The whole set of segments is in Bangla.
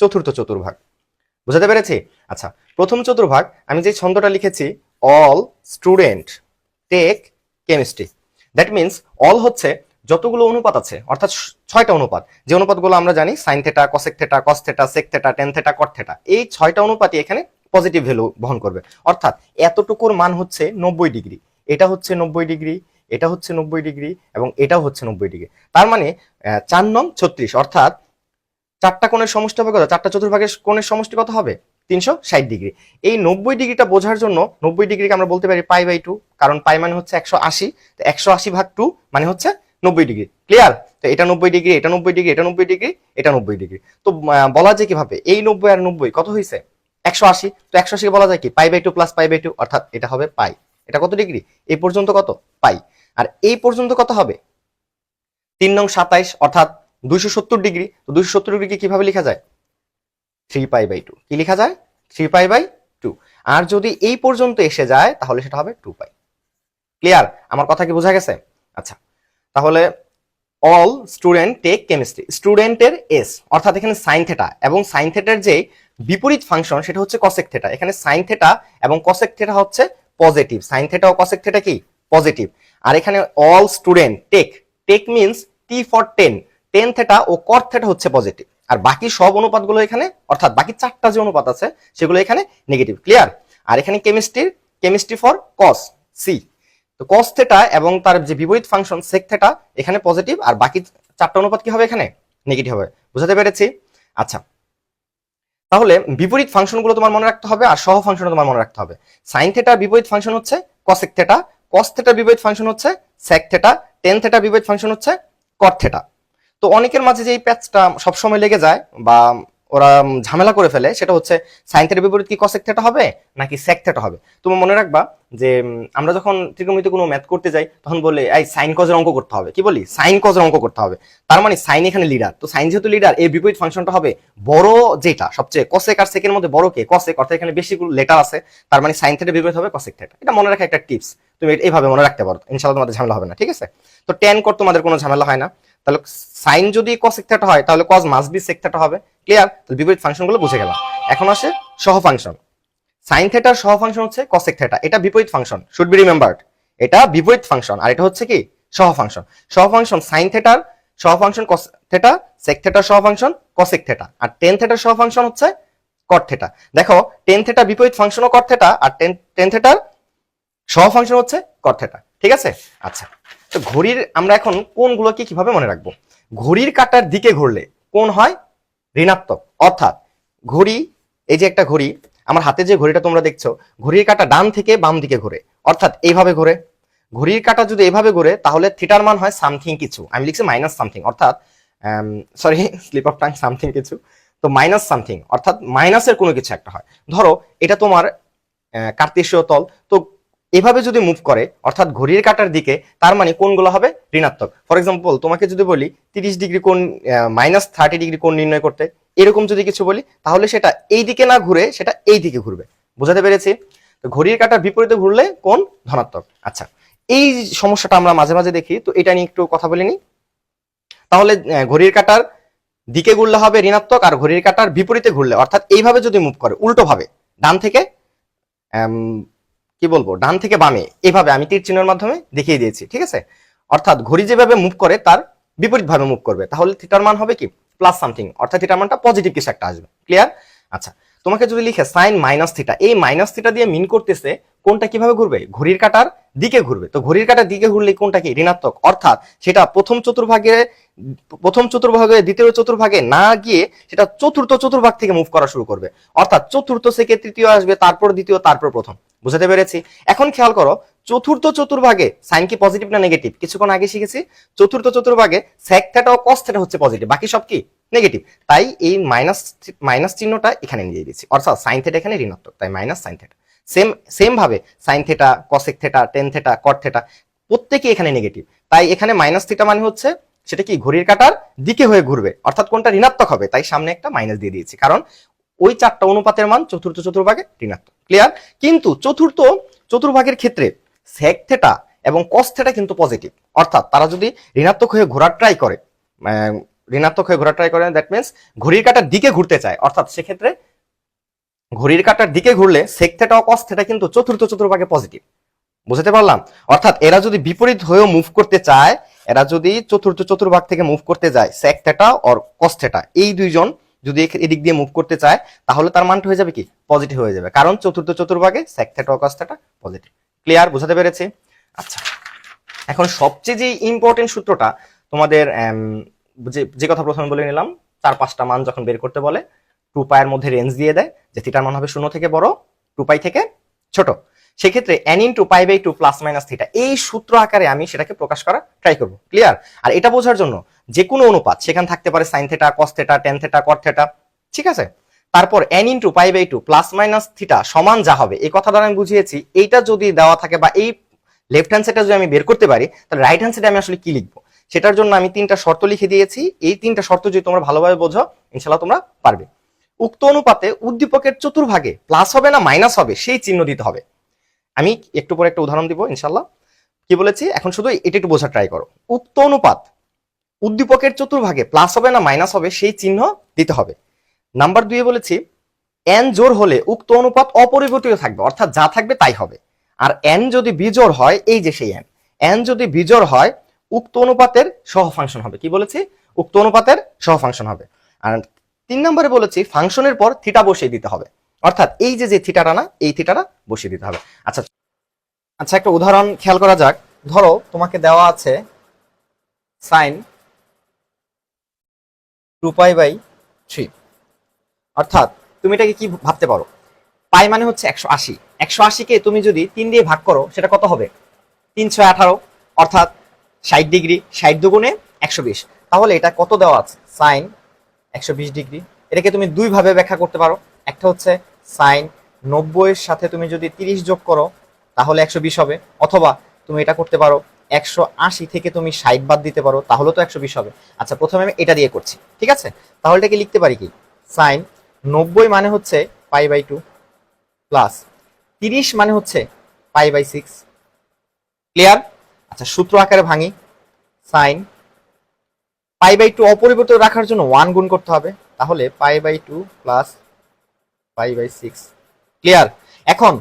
চতুর্থ চতুর্ভাগ। বুঝাতে পেরেছি? আচ্ছা প্রথম চতুর্ভাগ, আমি যে ছন্দটা লিখেছি all student take chemistry that means all হচ্ছে যতগুলো অনুপাত আছে, অর্থাৎ ছয়টা অনুপাত। যে অনুপাতগুলো আমরা জানি sine theta cosec theta cos theta sec theta tan theta cot theta এই ছয়টা অনুপাতই এখানে পজিটিভ ভ্যালু বহন করবে। অর্থাৎ এতটুকুর মান হচ্ছে নব্বই ডিগ্রি। এটা হচ্ছে নব্বই ডিগ্রি, এটা হচ্ছে নব্বই ডিগ্রি এবং এটাও হচ্ছে নব্বই ডিগ্রি। তার মানে চার নং ছত্রিশ, অর্থাৎ চারটা কোণের সমষ্টি হবে কত? চারটা চতুর্ভাগের কোণের সমষ্টি কত হবে? তিনশো ষাট ডিগ্রি। এই নব্বই ডিগ্রিটা বোঝার জন্য নব্বই ডিগ্রিকে আমরা বলতে পারি পাই বাই টু, কারণ পাই মানে হচ্ছে একশো আশি। তো একশো আশি ভাগ টু মানে হচ্ছে নব্বই ডিগ্রি। ক্লিয়ার? তো এটা নব্বই ডিগ্রি, এটা নব্বই ডিগ্রি, এটা নব্বই ডিগ্রি, এটা নব্বই ডিগ্রি। তো বলা যায় কীভাবে? এই নব্বই আর নব্বই কত হয়েছে একশো আশি। তো একশো আশি বলা যায় কি? Pi by two plus pi by two, অর্থাৎ এটা হবে পাই। এটা কত ডিগ্রি? এই পর্যন্ত কত? পাই। আর এই পর্যন্ত কত হবে? তিন নং সাতাইশ, অর্থাৎ দুইশো সত্তর ডিগ্রি, তো দুইশো সত্তর ডিগ্রি কীভাবে লেখা যায়? থ্রি পাই বাই টু কি লেখা যায়? থ্রি পাই বাই টু আর যদি এই পর্যন্ত এসে যায়, তাহলে সেটা হবে টু পাই ক্লিয়ার আমার কথা কি বোঝা গেছে? আচ্ছা। তাহলে অল স্টুডেন্ট টেক কেমিস্ট্রি স্টুডেন্টের এস অর্থাৎ এখানে সাইন থেটা এবং সাইন থেটার যে বিপরীত ফাংশন সেটা হচ্ছে কসেক থেটা এখানে সাইন থেটা এবং কসেক থেটা হচ্ছে পজিটিভ সাইন থেটা ও কসেক থেটা কি? পজিটিভ আর এখানে all student take take means T for tan tan theta O cot theta হচ্ছে পজিটিভ আর বাকি সব অনুপাতগুলো এখানে, অর্থাৎ বাকি চারটা যে অনুপাত আছে, সেগুলো এখানে নেগেটিভ ক্লিয়ার আর এখানে কেমিস্ট্রির কেমিস্ট্রি ফর কস সি তো কস থেটা এবং তার যে বিপরীত ফাংশন সেক থেটা এখানে পজিটিভ আর বাকি চারটা অনুপাত কি হবে এখানে? নেগেটিভ হবে। বুঝাতে পেরেছি? আচ্ছা। তাহলে বিপরীত ফাংশনগুলো তোমার মনে রাখতে হবে, আর সহ ফাংশন তোমার মনে রাখতে হবে। সাইন থেটার বিপরীত ফাংশন হচ্ছে কসেক থেটা কস থেটার বিপরীত ফাংশন হচ্ছে সেক থেটা টেন থেটার বিপরীত ফাংশন হচ্ছে কট থেটা তো অনেকের মাঝে যে এই প্যাচটা সবসময় লেগে যায় বা ওরা ঝামেলা করে ফেলে, সেটা হচ্ছে সাইন থেটার বিপরীত কি কসেক থেটা হবে নাকি সেক থেটা হবে? তুমি মনে রাখবা যে আমরা যখন ত্রিকোণমিতি কোনো ম্যাথ করতে যাই, তখন বলে, এই সাইন কজের অঙ্ক করতে হবে। কি বলি? সাইন কজের অঙ্ক করতে হবে। তার মানে সাইন এখানে লিডার তো সাইন যেহেতু লিডার এই বিপরীত ফাংশনটা হবে বড় যেটা, সবচেয়ে কসেক আর সেকের মধ্যে বড় কে? কসেক অর্থাৎ এখানে বেশি লেটার আছে। তার মানে সাইন থেটার বিপরীত হবে কসেক থেটা এটা মনে রাখা একটা টিপস তুমি এইভাবে মনে রাখতে পারো। ইনশাআল্লাহ তোমাদের ঝামেলা হবে না। ঠিক আছে? তো টেন কর তোমাদের কোনো ঝামেলা হয় না। তাহলে সাইন যদি কসেক থেটা হয়, তাহলে cos must be sec theta হবে। ক্লিয়ার তাহলে বিপরীত ফাংশনগুলো বুঝে গেলাম। এখন আসে সহ ফাংশন। সাইন থেটার সহ ফাংশন হচ্ছে কসেক থেটা এটা বিপরীত ফাংশন শুড বি রিমেম্বার্ড এটা বিপরীত ফাংশন, আর এটা হচ্ছে কি? সহ ফাংশন। সহ ফাংশন সাইন থেটার সহ ফাংশন কস থেটা সেক থেটার সহ ফাংশন কসেক থেটা আর টেন থেটার সহ ফাংশন হচ্ছে কট থেটা। দেখো টেন থেটা বিপরীত ফাংশনও কট থেটা, আর টেন টেন থেটার সহ ফাংশন হচ্ছে কট থেটা। ঠিক আছে? আচ্ছা। তো ঘড়ির, আমরা এখন কোনগুলোকে কীভাবে মনে রাখব? ঘড়ির কাটার দিকে ঘুরলে কোন হয়? ঋণাত্মক। অর্থাৎ ঘড়ি, এই যে একটা ঘড়ি, আমার হাতে যে ঘড়িটা তোমরা দেখছ, ঘড়ির কাটা ডান থেকে বাম দিকে ঘুরে। অর্থাৎ এইভাবে ঘুরে। ঘড়ির কাটা যদি এভাবে ঘুরে, তাহলে থিটার মান হয় সামথিং কিছু। আমি লিখছি মাইনাস সামথিং। অর্থাৎ sorry slip of tongue something কিছু। তো মাইনাস সামথিং। অর্থাৎ মাইনাসের কোনো কিছু একটা হয়। ধরো, এটা তোমার কার্তেশীয় তল। তো এভাবে যদি মুভ করে, অর্থাৎ ঘড়ির কাটার দিকে, তার মানে কোনগুলো হবে? ঋণাত্মক। ফর এক্সাম্পল তোমাকে যদি বলি, তিরিশ ডিগ্রি কোণ মাইনাস থার্টি ডিগ্রি কোণ নির্ণয় করতে, এরকম যদি কিছু বলি, তাহলে সেটা এই দিকে না ঘুরে, সেটা এই দিকে ঘুরবে। বোঝাতে পেরেছি? তো ঘড়ির কাটার বিপরীতে ঘুরলে কোন ধনাত্মক। আচ্ছা এই সমস্যাটা আমরা মাঝে মাঝে দেখি, তো এটা নিয়ে একটু কথা বলে নিই তাহলে ঘড়ির কাটার দিকে ঘুরলে হবে ঋণাত্মক আর ঘড়ির কাটার বিপরীতে ঘুরলে, অর্থাৎ এইভাবে যদি মুভ করে উল্টোভাবে ডান থেকে কি বলব, ডান থেকে বামে, এভাবে আমি তীর চিহ্নের মাধ্যমে দেখিয়ে দিয়েছি, ঠিক আছে? অর্থাৎ ঘড়ি যেভাবে মুভ করে, তার বিপরীত ভাবে মুভ করবে। তাহলে থিটার মান হবে কি? প্লাস সামথিং অর্থাৎ থিটার মানটা পজিটিভ কিছু একটা আসবে ক্লিয়ার আচ্ছা তোমাকে যদি লিখে সাইন মাইনাস থিটা এই মাইনাস থিটা দিয়ে মিন করতেছে, কোনটা কীভাবে ঘুরবে? ঘড়ির কাটার দিকে ঘুরবে। তো ঘড়ির কাটার দিকে ঘুরলে কোনটা কি? ঋণাত্মক। অর্থাৎ সেটা প্রথম চতুর্ভাগে প্রথম চতুর্ভাগে, দ্বিতীয় চতুর্ভাগে না গিয়ে সেটা চতুর্থ চতুর্ভাগ থেকে মুভ করা শুরু করবে। অর্থাৎ চতুর্থ থেকে তৃতীয় আসবে, তারপর দ্বিতীয়, তারপর প্রথম। বুঝাতে পেরেছি? এখন খেয়াল করো চতুর্থ চতুর্ভাগে, সাইন কি পজিটিভ না নেগেটিভ কিছুক্ষণ আগে শিখেছি, চতুর্থ চতুর্ভাগে সেক থেটা ও কস থেটা হচ্ছে পজিটিভ বাকি সব কি? নেগেটিভ তাই এই মাইনাস মাইনাস চিহ্নটা এখানে নিয়ে দিয়েছি। অর্থাৎ সাইন থেটা এখানে ঋণাত্মক, তাই minus sine theta same same ভাবে sine theta cosec theta tan theta cot theta প্রত্যেকে এখানে নেগেটিভ তাই এখানে মাইনাস থিটা মানে হচ্ছে সেটা কি? ঘড়ির কাটার দিকে হয়ে ঘুরবে। অর্থাৎ কোনটা ঋণাত্মক হবে? তাই সামনে একটা মাইনাস দিয়ে দিয়েছি। কারণ ওই চারটা অনুপাতের মান চতুর্থ চতুর্ভাগে ঋণাত্মক। ক্লিয়ার কিন্তু চতুর্থ চতুর্ভাগের ক্ষেত্রে সেক থেটা এবং কস থেটা কিন্তু পজিটিভ অর্থাৎ তারা যদি ঋণাত্মক হয়ে ঘোরার ট্রাই করে ঋণাত্মক হয়ে ঘোরার ট্রাই করে দ্যাট মিনস ঘড়ির কাটার দিকে ঘুরতে চায়। অর্থাৎ সেক্ষেত্রে ঘড়ির কাটার দিকে ঘুরলে সেক থেটা ও কস থেটা কিন্তু চতুর্থ চতুর্ভাগে পজিটিভ বুঝতে পারলাম? অর্থাৎ এরা যদি বিপরীত হয়েও মুভ করতে চায়, এরা যদি চতুর্থ চতুর্ভাগ থেকে মুভ করতে যায় sec theta or cos theta এই দুইজন যদি এদিক দিয়ে মুভ করতে চায়, তাহলে তার মানটা হয়ে যাবে কি? পজিটিভ হয়ে যাবে। কারণ চতুর্থ চতুর্ভাগে সেক থেটা ও কস থেটা পজিটিভ ক্লিয়ার বুঝাতে পেরেছি? আচ্ছা এখন সবচেয়ে যে ইম্পর্টেন্ট সূত্রটা তোমাদের যে কথা প্রথমে বলে নিলাম, চার পাঁচটা মান যখন বের করতে বলে টু পায়ের মধ্যে রেঞ্জ দিয়ে দেয়, যে থিটার মান হবে শূন্য থেকে বড় টু পাই থেকে ছোট। সেক্ষেত্রে n into pi by two plus minus theta এই সূত্র আকারে আমি সেটাকে প্রকাশ করা ট্রাই করব ক্লিয়ার আর এটা বোঝার জন্য যে কোনো অনুপাত, সেখানে থাকতে পারে sine theta cos theta tan theta cot theta ঠিক আছে? তারপর n into pi by two plus minus theta সমান যা হবে। এই কথা দ্বারা আমি বুঝিয়েছি, এইটা যদি দেওয়া থাকে বা এই লেফট হ্যান্ড সাইডটা যদি আমি বের করতে পারি, তাহলে রাইট হ্যান্ড সাইডে আমি আসলে কি লিখব? সেটার জন্য আমি তিনটা শর্ত লিখে দিয়েছি। এই তিনটা শর্ত যদি তোমরা ভালোভাবে বোঝো ইনশাল্লাহ তোমরা পারবে। উক্ত অনুপাতে উদ্দীপকের চতুর্ভাগে প্লাস হবে না মাইনাস হবে, সেই চিহ্ন দিতে হবে। আমি একটু পরে একটা উদাহরণ দিব ইনশাল্লাহ কি বলেছি? এখন শুধু এটা একটু বোঝার ট্রাই করো। উক্ত অনুপাত উদ্দীপকের চতুর্ভাগে প্লাস হবে না মাইনাস হবে, সেই চিহ্ন দিতে হবে। নাম্বার দুয়ে বলেছি, এন জোর হলে উক্ত অনুপাত অপরিবর্তিত থাকবে, অর্থাৎ যা থাকবে তাই হবে। আর এন যদি বিজোর হয়, এই যে সেই এন এন যদি বিজোর হয়, উক্ত অনুপাতের সহ ফাংশন হবে। কি বলেছি? উক্ত অনুপাতের সহ ফাংশন হবে। আর তিন নম্বরে বলেছি, ফাংশনের পর থিটা বসিয়ে দিতে হবে। অর্থাৎ এই যে যে থিটাটা না, এই থিটাটা বসিয়ে দিতে হবে। আচ্ছা আচ্ছা একটা উদাহরণ খেয়াল করা যাক। ধরো, তোমাকে দেওয়া আছে sine two pi by three অর্থাৎ তুমি এটাকে কি ভাবতে পারো? পাই মানে হচ্ছে একশো আশি। একশো আশিকে তুমি যদি তিন দিয়ে ভাগ করো, সেটা কত হবে? তিনশো আঠারো, অর্থাৎ ষাট ডিগ্রি, ষাট দুগুণে একশো বিশ। তাহলে এটা কত দেওয়া আছে? সাইন একশো বিশ ডিগ্রি। এটাকে তুমি দুই ভাবে ব্যাখ্যা করতে পারো। একটা হচ্ছে সাইন নব্বইয়ের সাথে তুমি যদি তিরিশ যোগ করো, তাহলে একশো বিশ হবে। অথবা তুমি এটা করতে পারো, একশো আশি থেকে তুমি ষাট বাদ দিতে পারো, তাহলে তো একশো বিশ হবে। আচ্ছা প্রথমে আমি এটা দিয়ে করছি। ঠিক আছে? তাহলে এটাকে লিখতে পারি কি? সাইন নব্বই মানে হচ্ছে পাই বাই টু প্লাস তিরিশ মানে হচ্ছে পাই বাই সিক্স। ক্লিয়ার? আচ্ছা সূত্র আকারে ভাঙি। সাইন। পাই বাই টু অপরিবর্তিত রাখার জন্য ওয়ান গুণ করতে হবে। তাহলে pi by two plus pi by six. Clear? এখন,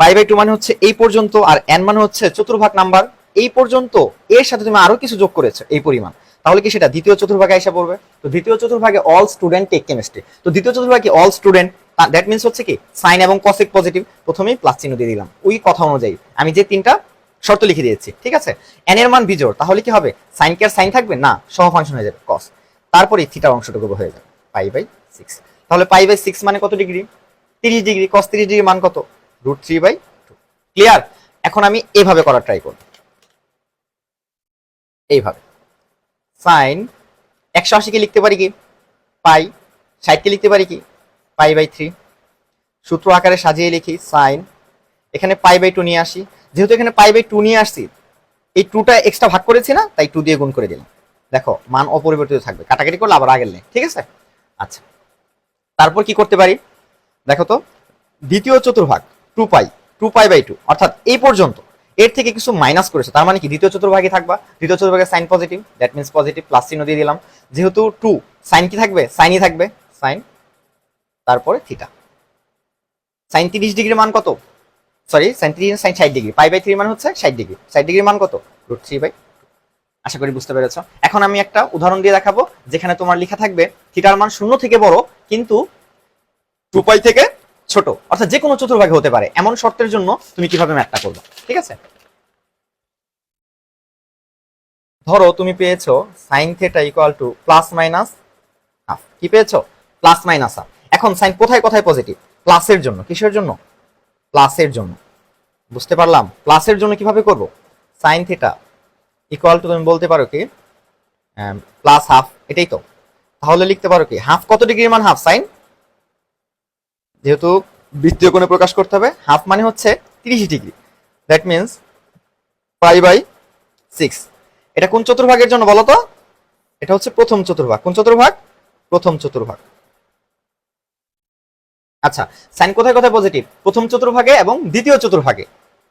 পাই বাই টু মানে হচ্ছে এই পর্যন্ত আর এন মানে হচ্ছে চতুর্ভাগ নাম্বার। এই পর্যন্ত এর সাথে তুমি আরও কিছু যোগ করেছ, এই পরিমাণ। তাহলে কি সেটা দ্বিতীয় চতুর্ভাগে এসে পড়বে? তো দ্বিতীয় চতুর্ভাগে অল স্টুডেন্ট টেক কেমিস্ট্রি তো দ্বিতীয় চতুর্ভাগে অল স্টুডেন্ট দ্যাট মিনস হচ্ছে কি সাইন এবং কসিক পজিটিভ প্রথমেই প্লাস চিহ্ন দিয়ে দিলাম। ওই কথা অনুযায়ী আমি যে তিনটা শর্ত লিখে দিয়েছি, ঠিক আছে? এন এর মান বিজোড়, তাহলে কি হবে? সাইন কে আর সাইন থাকবে? না, সহ ফাংশন হয়ে যাবে কস তারপরে থিটার অংশটুকু হয়ে যাবে পাই বাই সিক্স তাহলে পাই বাই সিক্স মানে কত ডিগ্রি তিরিশ ডিগ্রি কস তিরিশ ডিগ্রি মান কত? Root three by two clear এখন আমি এভাবে করার ট্রাই করব। এইভাবে। সাইন একশো আশিকে লিখতে পারি কি? পাই। ষাটকে লিখতে পারি কি? পাই বাই থ্রি সূত্র আকারে সাজিয়ে লিখি সাইন এখানে পাই বাই টু নিয়ে আসি। যেহেতু এখানে পাই বাই টু নিয়ে আসছি, এই টুটা এক্সট্রা ভাগ করেছি না, তাই টু দিয়ে গুণ করে দিলাম। দেখো, মান অপরিবর্তিত থাকবে। কাটাকাটি করলে আবার আগের নেই ঠিক আছে? আচ্ছা। তারপর কি করতে পারি? দেখো তো, দ্বিতীয় চতুর্ভাগ two pi two pi by two অর্থাৎ এই পর্যন্ত। এর থেকে কিছু মাইনাস করেছে। তার মানে কি? দ্বিতীয় চতুর্ভাগে থাকবা। দ্বিতীয় চতুর্ভাগে sine positive that means positive plus চিহ্ন দিয়ে দিলাম। যেহেতু টু সাইন কি থাকবে? সাইনই থাকবে। সাইন তারপরে থিটা সাইন তিরিশ ডিগ্রি মান কত? সরি সাইন থ্রি সাইন ষাট ডিগ্রি পাই বাই থ্রি মান হচ্ছে ষাট ডিগ্রি ষাট ডিগ্রি মান কত? রুট থ্রি বাই আশা করি বুঝতে পেরেছ। এখন আমি একটা উদাহরণ দিয়ে দেখাবো, যেখানে তোমার লেখা থাকবে থিটার মান শূন্য থেকে বড়, কিন্তু টু পাই থেকে ছোট, অর্থাৎ যে কোনো চতুর্ভাগে হতে পারে। এমন শর্তের জন্য তুমি কীভাবে ম্যাথটা করবে? ঠিক আছে? ধরো তুমি পেয়েছ sine theta equal to plus minus half কি পেয়েছ? প্লাস মাইনাস হাফ এখন সাইন কোথায় কোথায় পজিটিভ প্লাসের জন্য। কিসের জন্য? প্লাসের জন্য। বুঝতে পারলাম? প্লাসের জন্য কীভাবে করব? সাইন থিটা ইকুয়াল টু তুমি বলতে পারো কি প্লাস হাফ এটাই তো। তাহলে লিখতে পারো কি হাফ কত ডিগ্রির মান হাফ সাইন যেহেতু বৃত্তীয় কোণে প্রকাশ করতে হবে হাফ মানে হচ্ছে তিরিশ degree. That means pi by six এটা কোন চতুর্ভাগের জন্য বলো তো? এটা হচ্ছে প্রথম চতুর্ভাগ। কোন চতুর্ভাগ? প্রথম চতুর্ভাগ। আচ্ছা সাইন কোথায় কোথায় পজিটিভ প্রথম চতুর্ভাগে এবং দ্বিতীয় চতুর্ভাগে।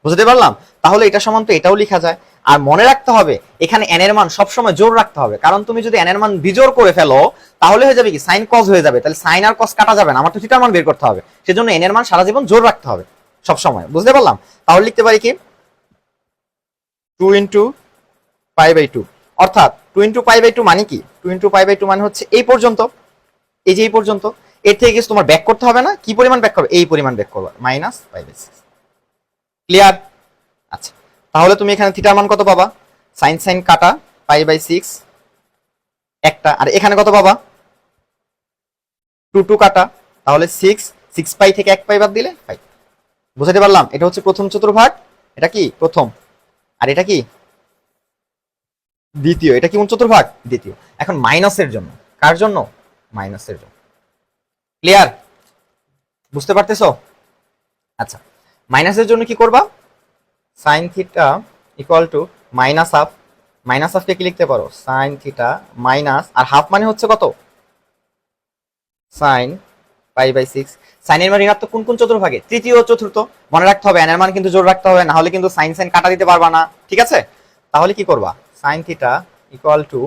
বুঝতে পারলাম? তাহলে এটা সমান তো এটাও লেখা যায়। আর মনে রাখতে হবে, এখানে এন এর মান সবসময় জোর রাখতে হবে। কারণ তুমি যদি এন এর মান বিজোর করে ফেলো, তাহলে হয়ে যাবে কি? সাইন কজ হয়ে যাবে। তাহলে সাইন আর কজ কাটা যাবে না। আমার তো থিটার মান বের করতে হবে। সেজন্য এন এর মান সারা জীবন জোর রাখতে হবে সব সময় বুঝতে পারলাম? তাহলে লিখতে পারি কি? Two into pi by two অর্থাৎ two into pi by two মানে কি? Two into pi by two মানে হচ্ছে এই পর্যন্ত। এই যে এই পর্যন্ত। এর থেকে তোমার ব্যাক করতে হবে না। কি পরিমাণ ব্যাক করবে? এই পরিমাণ ব্যাক করবে। Minus pi by six clear আচ্ছা তাহলে তুমি এখানে থিটার মান কত পাবা? সাইন সাইন কাটা পাই বাই সিক্স একটা, আর এখানে কত পাবা? টু টু কাটা, তাহলে সিক্স সিক্স পাই থেকে এক পাই বাদ দিলে ফাইভ বুঝাতে পারলাম? এটা হচ্ছে প্রথম চতুর্ভাগ, এটা কি? প্রথম। আর এটা কি? দ্বিতীয়। এটা কি কোন চতুর্ভাগ? দ্বিতীয়। এখন মাইনাসের জন্য। কার জন্য? মাইনাসের জন্য। ক্লিয়ার বুঝতে পারতেছো? আচ্ছা। মাইনাসের জন্য কি করবা? Sine theta equal to minus half minus হাফকে কি লিখতে পারো? সাইন থিটা মাইনাস আর হাফ মানে হচ্ছে কত? সাইন পাই বাই সিক্স সাইনের মান ঋণাত্মক কোন কোন চতুর্ভাগে? তৃতীয় চতুর্থ। মনে রাখতে হবে এনের মান কিন্তু জোর রাখতে হবে, না হলে কিন্তু সাইন সাইন কাটা দিতে পারবা না। ঠিক আছে? তাহলে কি করবা? Sine theta equal to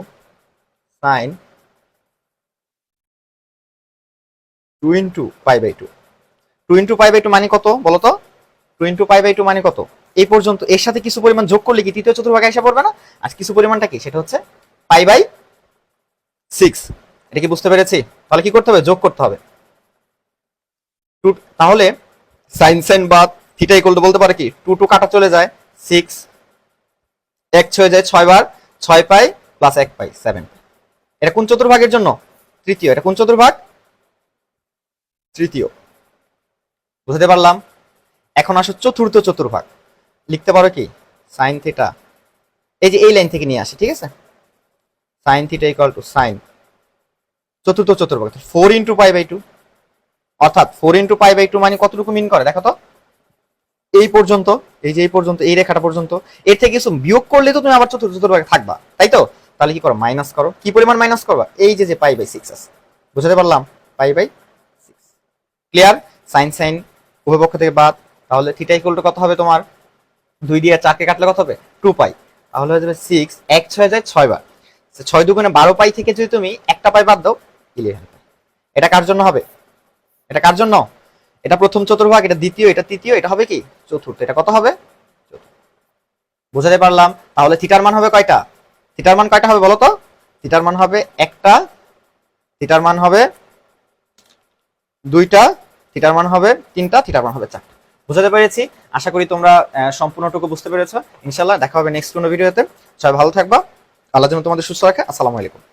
sine two into pi by two two into pi by two মানে কত বলো তো two into pi by two মানে কত? এই পর্যন্ত, এর সাথে কিছু পরিমাণ যোগ করলে কি তৃতীয় চতুর্ভাগে এসে পড়বে না? আর কিছু পরিমাণটা কি? সেটা হচ্ছে পাই বাই সিক্স। এটা কি বুঝতে পেরেছি? তাহলে কি করতে হবে? যোগ করতে হবে। তাহলে সাইন সাইন বা থিটা ইকুয়াল টু বলতে পারে কি? টু টু কাটা চলে যায়, সিক্স, এক ছয় যায় ছয় বার, ছয় পাই প্লাস এক পাই সেভেন এটা কোন চতুর্ভাগের জন্য? তৃতীয়। এটা কোন চতুর্ভাগ? তৃতীয়। বুঝতে পারলাম? এখন আসো চতুর্থ চতুর্ভাগ। লিখতে পারো কি? সাইন থিটা এই যে এই লাইন থেকে নিয়ে আসি, ঠিক আছে? Sine theta equal to sine চতুর্থ চতুর্ভাগ four into pi by two অর্থাৎ four into pi by two মানে কতটুকু মিন করে? দেখো তো। এই পর্যন্ত, এই যে এই পর্যন্ত, এই রেখাটা পর্যন্ত, এর থেকে কিছু বিয়োগ করলে তো তুমি আবার চতুর্থ চতুর্ভাগে থাকবা, তাই তো? তাহলে কি করো? মাইনাস করো। কি পরিমাণ মাইনাস করবা? এই যে যে পাই বাই সিক্স আছে। বুঝতে পারলাম? Pi by six clear sine sine উভয় পক্ষ থেকে বাদ। তাহলে থিটা ইকুয়াল টু কত হবে তোমার? দুই দিয়ে চারকে কাটলে কত হবে? টু পাই তাহলে হয়ে যাবে সিক্স এক ছয় যায় ছয় বার। ছয় দুগুণে বারো পাই থেকে যদি তুমি একটা পাই বাদ দাও ইলেভেন পাই এটা কার জন্য হবে? এটা কার জন্য? এটা প্রথম চতুর্ভাগ, এটা দ্বিতীয়, এটা তৃতীয়, এটা হবে কি? চতুর্থ। এটা কত হবে? বোঝাতে পারলাম? তাহলে থিটার মান হবে কয়টা? থিটার মান কয়টা হবে বলো তো থিটার মান হবে একটা থিটার মান হবে দুইটা থিটার মান হবে তিনটা থিটার মান হবে চারটা। বুঝাতে পেরেছি। আশা করি তোমরা সম্পূর্ণটুকু বুঝতে পেরেছ। ইনশাল্লাহ দেখা হবে নেক্সট কোনো ভিডিওতে। সবাই ভালো থাকবা। আল্লাহ যেন তোমাদের সুস্থ রাখে। আসসালামু আলাইকুম।